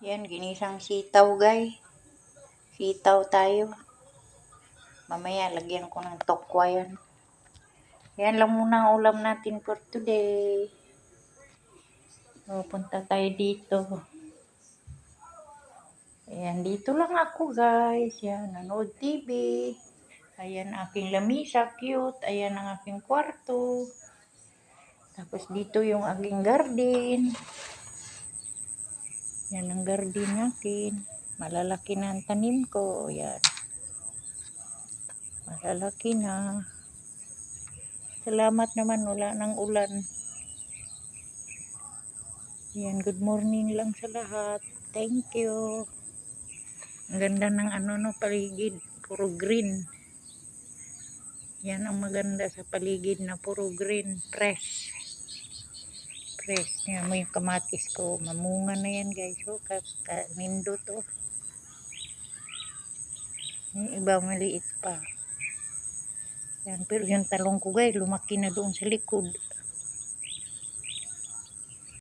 Yan, ginisang sitaw, guys. Sitaw tayo. Mamaya, lagyan ko ng tokwa yan. Yan lang muna ang ulam natin for today. So, punta tayo dito. Ayan, dito lang ako, guys. Yan, nanood TV. Ayan, aking lamisa, cute. Ayan ang aking kwarto. Tapos dito yung aking garden. Yan ang garden natin. Malalaki na ang tanim ko. Yan. Malalaki na. Salamat naman wala ng ulan. Yan, good morning lang sa lahat. Thank you. Ang ganda ng ano no paligid, puro green. Yan ang maganda sa paligid na puro green, fresh. Fresh. Yan mo yung kamatis ko. Mamunga na yan guys. So, kanindo to. Yung iba maliit pa. Yan, pero yung talong ko guys, lumaki na doon sa likod.